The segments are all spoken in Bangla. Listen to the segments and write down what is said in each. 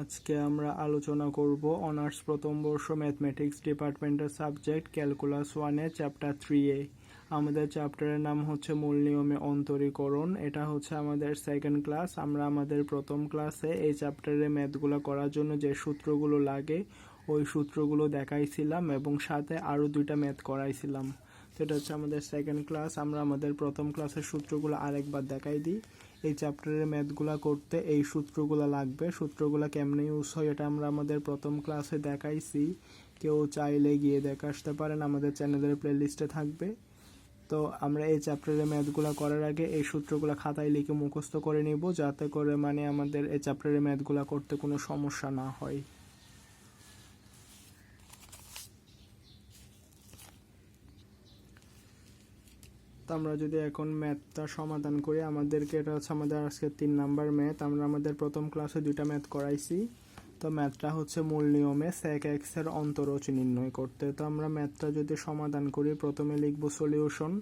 আজকে আমরা আলোচনা করব অনার্স প্রথম বর্ষ ম্যাথমেটিক্স ডিপার্টমেন্টের সাবজেক্ট, ক্যালকুলাস ওয়ানে চ্যাপ্টার থ্রি এ। আমাদের চ্যাপ্টারের নাম হচ্ছে মূল নিয়মে অন্তরীকরণ। এটা হচ্ছে আমাদের সেকেন্ড ক্লাস আমরা আমাদের প্রথম ক্লাসে এই চ্যাপ্টারে ম্যাথগুলো করার জন্য যে সূত্রগুলো লাগে, ওই সূত্রগুলো দেখাইছিলাম এবং সাথে আরও দুইটা ম্যাথ করাইছিলাম। সেটা হচ্ছে আমাদের সেকেন্ড ক্লাস আমরা আমাদের প্রথম ক্লাসের সূত্রগুলো আরেকবার দেখাই দিই। এই চ্যাপ্টারের ম্যাথগুলা করতে এই সূত্রগুলো লাগবে। সূত্রগুলো কেমনে ইউজ হয় এটা আমরা আমাদের প্রথম ক্লাসে দেখাইছি। কেউ চাইলে গিয়ে দেখে আসতে পারেন, আমাদের চ্যানেলের প্লেলিস্টে থাকবে। তো আমরা এই চ্যাপ্টারের ম্যাথগুলো করার আগে এই সূত্রগুলো খাতায় লিখে মুখস্থ করে নিব, যাতে করে মানে আমাদের এই চ্যাপ্টারের ম্যাথগুলো করতে কোনো সমস্যা না হয়। আমরা যদি এখন ম্যাথটা সমাধান করি, আমাদেরকে এটা হচ্ছে আমাদের আজকে তিন নাম্বার ম্যাথ। আমরা আমাদের প্রথম ক্লাসে দুইটা ম্যাথ করাইছি। তো ম্যাথটা হচ্ছে মূল নিয়মে সেক এক্স অন্তরচ নির্ণয় করতে। তো আমরা ম্যাথটা যদি সমাধান করি, প্রথমে লিখব সলিউশন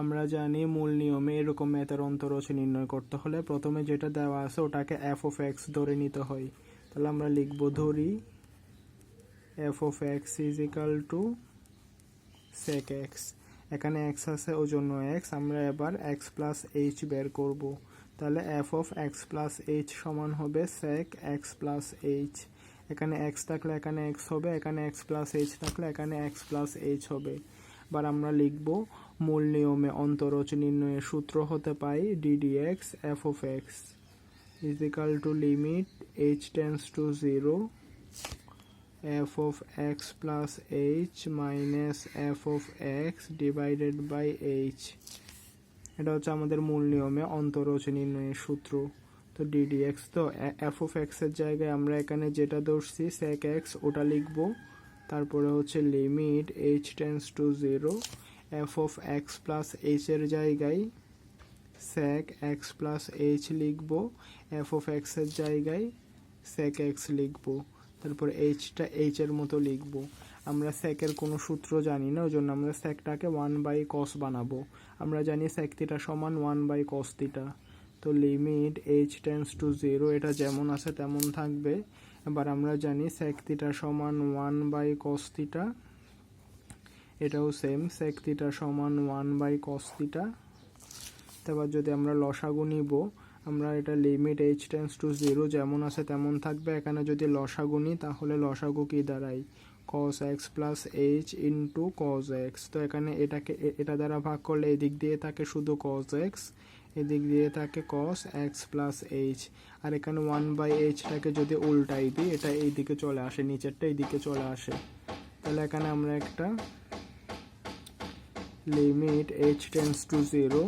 আমরা জানি মূল নিয়মে এরকম ম্যাথের অন্তরচ নির্ণয় করতে হলে প্রথমে যেটা দেওয়া আছে ওটাকে এফ অফ এক্স ধরে নিতে হয়। তাহলে আমরা লিখব ধরি F of X is equal to sec X এখানে এক্স আছে, ওই জন্য এক্স আমরা এবার এক্স প্লাস এইচ বের করব। তাহলে F of X plus H সমান হবে সেক এক্স প্লাস এইচ এখানে এক্স থাকলে এখানে এক্স হবে, এখানে এক্স প্লাস এইচ থাকলে এখানে এক্স প্লাস এইচ হবে। এবার আমরা লিখব মূল নিয়মে অন্তরচ নির্ণয়ের সূত্র হতে পাই D D X F of X is to limit H tends to zero f of x plus h minus f of x divided by h এটা হচ্ছে আমাদের মূল নিয়মে অন্তরজ নির্ণয়ের সূত্র। তো ddx তো of x এর জায়গায় আমরা এখানে যেটা ধরছি, sec x, ওটা লিখব। তারপরে হচ্ছে limit h tends to zero of x plus h এর জায়গায় sec x plus h লিখব। of x এর জায়গায় sec x লিখব। তারপর এইচটা এইচ এর মতো লিখব। আমরা স্যাকের কোনো সূত্র জানি না ওই জন্য আমরা স্যাকটাকে ওয়ান বাই কস বানাবো। আমরা জানি স্যাক থিটা সমান ওয়ান বাই কস থিটা তো limit H tends to zero এটা যেমন আছে তেমন থাকবে। এবার আমরা জানি স্যাক থিটা সমান ওয়ান বাই কস থিটা এটাও সেম স্যাক থিটা সমান ওয়ান বাই কস থিটা এবার যদি আমরা লসাগু নিব আমরা এটা limit H tends to zero যেমন আছে তেমন থাকবে। এখানে যদি লসাগু নিই, তাহলে লসাগু কি দাঁড়ায়? Cos X plus H into cos X তো এখানে এটাকে এটা দ্বারা ভাগ করলে এদিক দিয়ে থাকে শুধু কজ এক্স এদিক দিয়ে থাকে কস এক্স প্লাস এইচ আর এখানে ওয়ান বাই এইচটাকে যদি উল্টাই দিই, এটা এই দিকে চলে আসে, নিচেরটা এইদিকে চলে আসে। তাহলে এখানে আমরা একটা limit H tends to zero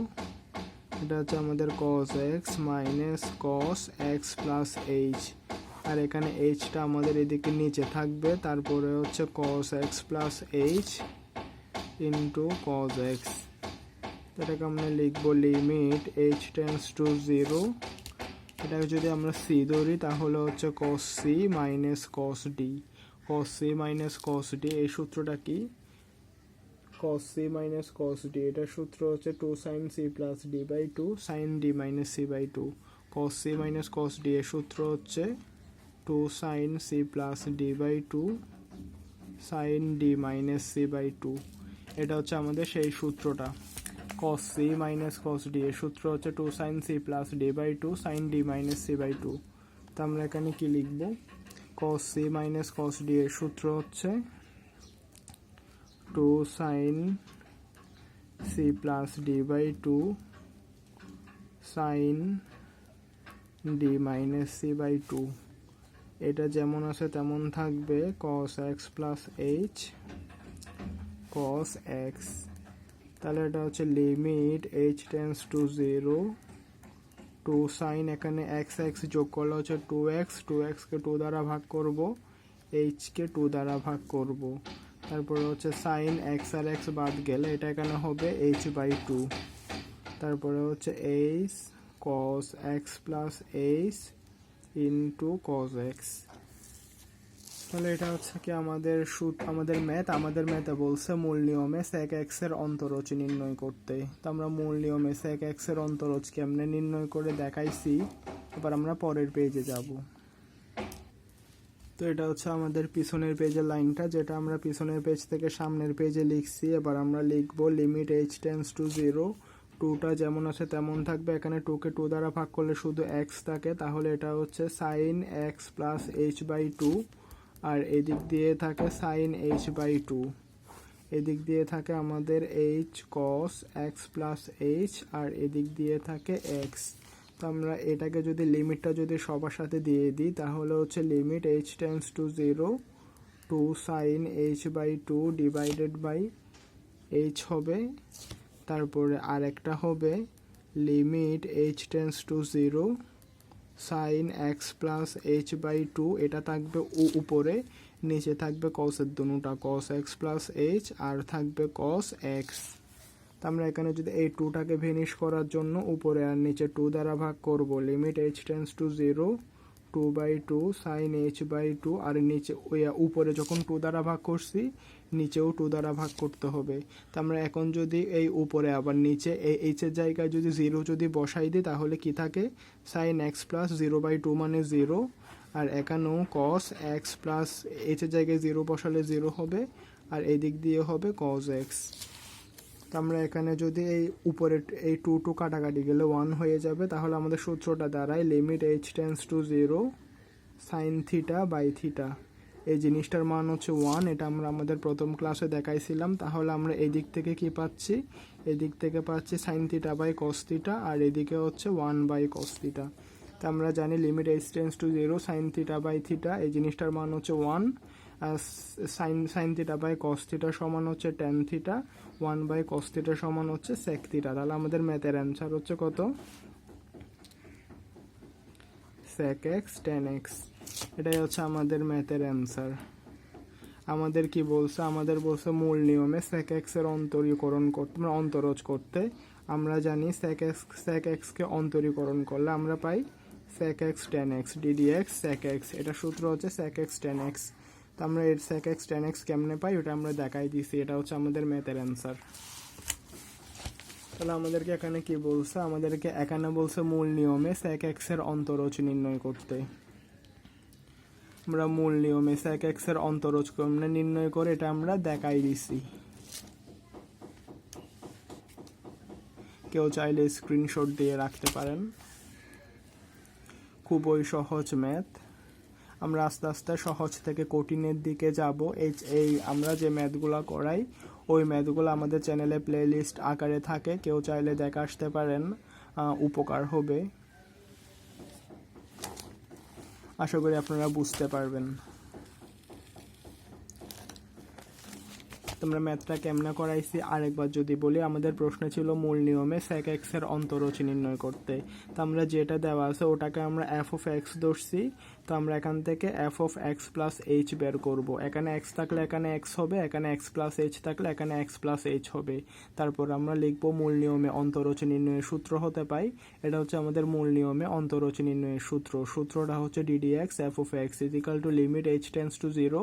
এটা হচ্ছে আমাদের cos X minus cos X plus H আর এখানে এইচটা আমাদের এদিকে নিচে থাকবে, তারপরে হচ্ছে cos X plus H into cos X এটাকে আমরা লিখব limit H tends to zero এটাকে যদি আমরা সি ধরি, তাহলে হচ্ছে cos C minus cos D cos C minus cos D এই সূত্রটা কি? Cos c minus cos d এটার সূত্র হচ্ছে two sine C plus D by two sine D minus C by two cos c minus cos d এর সূত্র হচ্ছে two sine C plus D by two sine D minus C by two এটা হচ্ছে আমাদের সেই সূত্রটা। cos c minus cos d এর সূত্র হচ্ছে two sine C plus D by two sine D minus C by two তো আমরা এখানে কি লিখব? cos c minus cos d এর সূত্র হচ্ছে two sine C plus D by two sine D minus C by two. এটা যেমন আছে তেমন থাকবে cos X plus H cos X তাহলে এটা হচ্ছে limit H tends to zero two sine এখানে এক্স এক্স যোগ করলে হচ্ছে টু এক্স টু এক্সকে টু দ্বারা ভাগ করব এইচকে টু দ্বারা ভাগ করব। তারপরে হচ্ছে সাইন এক্স আর এক্স বাদ গেলে এটা এখানে হবে? এইচ বাই টু তারপরে হচ্ছে H cos X plus H into cos X তাহলে এটা হচ্ছে কি আমাদের সুদ আমাদের ম্যাথ আমাদের ম্যাথে বলছে মূল নিয়মে সেক এক্সের অন্তরজ নির্ণয় করতে। তো আমরা মূল নিয়মে সেক এক্সের অন্তরজ কেমনে নির্ণয় করে দেখাইছি? এবার আমরা পরের পেজে যাব। তো এটা হচ্ছে আমাদের পিছনের পেজের লাইনটা যেটা আমরা পিছনের পেজ থেকে সামনের পেজে লিখছি। এবার আমরা লিখব limit H tends to zero টুটা যেমন আছে তেমন থাকবে। এখানে টুকে টু দ্বারা ভাগ করলে শুধু এক্স থাকে। তাহলে এটা হচ্ছে sine X plus H by two আর এদিক দিয়ে থাকে সাইন এইচ বাই টু এদিক দিয়ে থাকে আমাদের H cos X plus H আর এদিক দিয়ে থাকে এক্স তো আমরা এটাকে যদি লিমিটটা যদি সবার সাথে দিয়ে দিই, তাহলে হচ্ছে limit H tends to zero two sine H by two divided by H হবে। তারপরে আরেকটা হবে limit H tends to zero sine X plus H by two এটা থাকবে উপরে, নিচে থাকবে কসের দুটা। কস এক্স প্লাস এইচ আর থাকবে কস এক্স আমরা এখানে যদি এই টুটাকে ভেনিশ করার জন্য উপরে আর নিচে টু দ্বারা ভাগ করব limit H tends to zero two by two sine H by two আর নিচে উপরে যখন টু দ্বারা ভাগ করছি, নিচেও টু দ্বারা ভাগ করতে হবে। তা আমরা এখন যদি এই উপরে আবার নিচে এই এইচের জায়গায় যদি জিরো যদি বসাই দিই, তাহলে কি থাকে? Sine X plus zero by two মানে জিরো আর এখানেও কস এক্স প্লাস এইচের জায়গায় জিরো বসালে জিরো হবে, আর এদিক দিয়ে হবে কস এক্স আমরা এখানে যদি এই উপরে এই টু টু কাটাকাটি গেলে ওয়ান হয়ে যাবে, তাহলে আমাদের সূত্রটা দাঁড়ায় limit H tends to zero sine theta by theta এই জিনিসটার মান হচ্ছে ওয়ান এটা আমরা আমাদের প্রথম ক্লাসে দেখাইছিলাম। তাহলে আমরা এদিক থেকে কি পাচ্ছি? এদিক থেকে পাচ্ছি sine theta by cos theta আর এদিকে হচ্ছে ওয়ান বাই কস্তিটা তো আমরা জানি limit H tends to zero sine theta by theta এই জিনিসটার মান হচ্ছে one sine sine theta by cos theta সমান হচ্ছে tan theta one by cos theta সমান হচ্ছে সেক থিটা তাহলে আমাদের ম্যাথের অ্যান্সার হচ্ছে কত? সেক এক্স টেন এক্স এটাই হচ্ছে আমাদের ম্যাথের অ্যান্সার আমাদের কি বলছে? আমাদের বলছে মূল নিয়মে সেক এক্সের অন্তরীকরণ করতে মানে অন্তরজ করতে। আমরা জানি সেক এক্স সেক এক্সকে অন্তরীকরণ করলে আমরা পাই sec X tan X D D X sec X এটা সূত্র হচ্ছে সেক এক্স টেন এক্স তো আমরা এর সেক এক্স টেন এক্স কেমনে পাই ওটা আমরা দেখাই দিছি, এটা হচ্ছে আমাদের ম্যাথের অ্যান্সার তাহলে আমাদেরকে এখানে কি বলছে? আমাদেরকে এখানে বলছে মূল নিয়মে সেক এক্সের অন্তরজ নির্ণয় করতে। আমরা মূল নিয়মে সেক এক্সের অন্তরজ কেমনে নির্ণয় করে এটা আমরা দেখাই দিছি। কেউ চাইলে স্ক্রিনশট দিয়ে রাখতে পারেন। খুবই সহজ ম্যাথ আমরা আস্তে আস্তে সহজ থেকে কঠিনের দিকে যাব। এই এই আমরা যে ম্যাথগুলো করাই, ওই ম্যাথগুলো আমাদের চ্যানেলে প্লেলিস্ট আকারে থাকে। কেউ চাইলে দেখা আসতে পারেন উপকার হবে। আশা করি আপনারা বুঝতে পারবেন। তোমরা ম্যাথটা কেমনে করাইছি? আরেকবার যদি বলি, আমাদের প্রশ্ন ছিল মূল নিয়মে সেক এক্সের অন্তরচ নির্ণয় করতে। তো আমরা যেটা দেওয়া আছে, ওটাকে আমরা এফ অফ এক্স ধরছি। তো আমরা এখান থেকে F of X plus H বের করব। এখানে এক্স থাকলে এখানে এক্স হবে, এখানে এক্স প্লাস এইচ থাকলে এখানে এক্স প্লাস এইচ হবে। তারপর আমরা লিখব মূল নিয়মে অন্তরচ নির্ণয়ের সূত্র হতে পাই। এটা হচ্ছে আমাদের মূল নিয়মে অন্তরচ নির্ণয়ের সূত্র। সূত্রটা হচ্ছে d d x f of x is equal to limit h tends to zero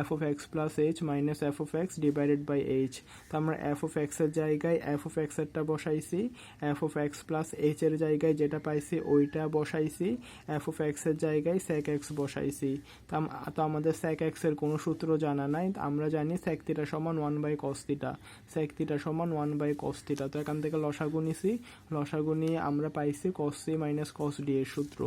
f of x plus h minus f of x divided by h তো আমরা এফ অফ এক্সের জায়গায় এফ অফ এক্স এরটা বসাইছি f of x plus h এর জায়গায় যেটা পাইছি ওইটা বসাইছি এফ অফ এক্সের জায়গায় সেক এক্স বসাইছি। তো আম- তো আমাদের সেক এক্সের কোনো সূত্র জানা নাই, আমরা জানি সেক থিটা সমান one by cos theta sec theta সমান ওয়ান বাই কস থিটা তো এখান থেকে লসাগু নিছি, লসাগু নিয়ে আমরা পাইছি cos c minus cos d এর সূত্র।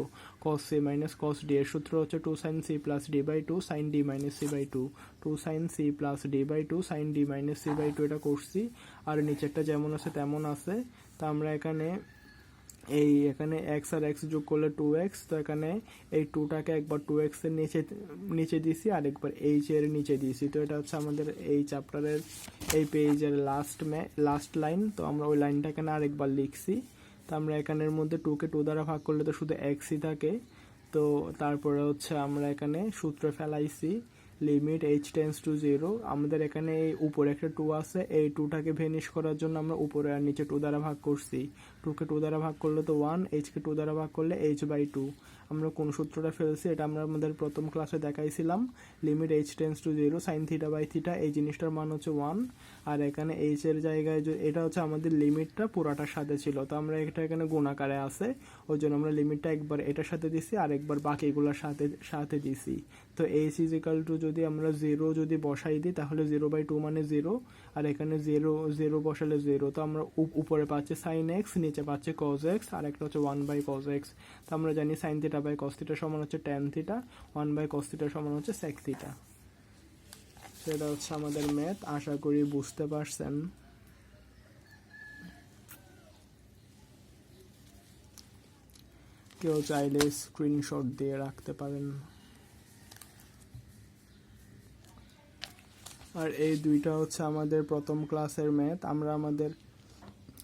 Cos c minus cos d এর সূত্র হচ্ছে two sine c plus d by two sine d minus c by two two sine c plus d by two sine d minus c by two এটা করছি। আর নিচেরটা যেমন আছে তেমন আছে। তা আমরা এখানে এই এখানে এক্স আর এক্স যোগ করলে টু এক্স তো এখানে এই টুটাকে একবার টু এক্সের নিচে নিচে দিয়েছি আর একবার এইচ এর নিচে দিয়েছি তো এটা হচ্ছে আমাদের এই চ্যাপ্টারের এই পেজের লাস্ট মে লাস্ট লাইন তো আমরা ওই লাইনটা এখানে আরেকবার লিখছি। তো আমরা এখানের মধ্যে টুকে টু দ্বারা ভাগ করলে তো শুধু এক্সই থাকে। তো তারপরে হচ্ছে আমরা এখানে সূত্র ফেলাইছি limit h tends to zero আমাদের এখানে এই উপরে একটা টু আছে, এই টুটাকে ভেনিশ করার জন্য আমরা উপরে আর নিচে টু দ্বারা ভাগ করছি। টুকে টু দ্বারা ভাগ করলে তো ওয়ান এইচকে টু দ্বারা ভাগ করলে এইচ বাই টু আমরা কোন সূত্রটা ফেলছি এটা আমরা আমাদের প্রথম ক্লাসে দেখাইছিলাম। Limit h tends to zero sine theta by theta এই জিনিসটার মান হচ্ছে ওয়ান আর এখানে এইচ এর জায়গায় এটা হচ্ছে আমাদের লিমিটটা পুরাটার সাথে ছিল। তো আমরা এটা এখানে গুণাকারে আছে। ওই জন্য আমরা লিমিটটা একবার এটার সাথে দিছি, আর একবার বাকিগুলোর সাথে সাথে দিছি। তো এইচ ইজ টু যদি আমরা জিরো যদি বসাই দিই, তাহলে জিরো বাই টু মানে জিরো আর এখানে জিরো জিরো বসালে জিরো তো আমরা উপ- উপরে পাচ্ছি সাইন এক্স নিচে পাচ্ছি কজ এক্স আর একটা হচ্ছে ওয়ান বাই কজ এক্স তো আমরা জানি sine theta by cos theta সমান হচ্ছে tan theta one by cos theta সমান হচ্ছে সেক থিটা সেটা হচ্ছে আমাদের ম্যাথ আশা করি বুঝতে পারছেন। কেউ চাইলে স্ক্রিনশট দিয়ে রাখতে পারেন। আর এই দুইটা হচ্ছে আমাদের প্রথম ক্লাসের ম্যাথ। আমরা আমাদের,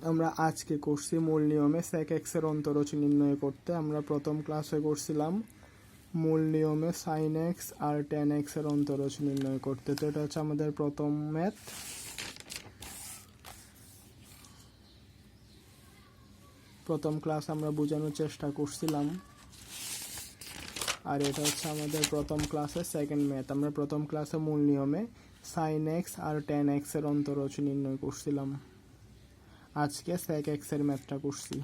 আমরা আজকে করছি মূল নিয়মে সেক এক্সের অন্তরজ নির্ণয় করতে। আমরা প্রথম ক্লাসে করছিলাম মূল নিয়মে সাইন এক্স আর টেন এক্সের অন্তরজ নির্ণয় করতে। তো এটা হচ্ছে আমাদের প্রথম ম্যাথ। প্রথম ক্লাস আমরা বোঝানোর চেষ্টা করছিলাম। আর এটা হচ্ছে আমাদের প্রথম ক্লাসের সেকেন্ড ম্যাথ। আমরা প্রথম ক্লাসে মূল নিয়মে সাইন এক্স আর টেন এক্সের অন্তরজ নির্ণয় করছিলাম। আজকে সেক এক্সের ম্যাথটা করছি।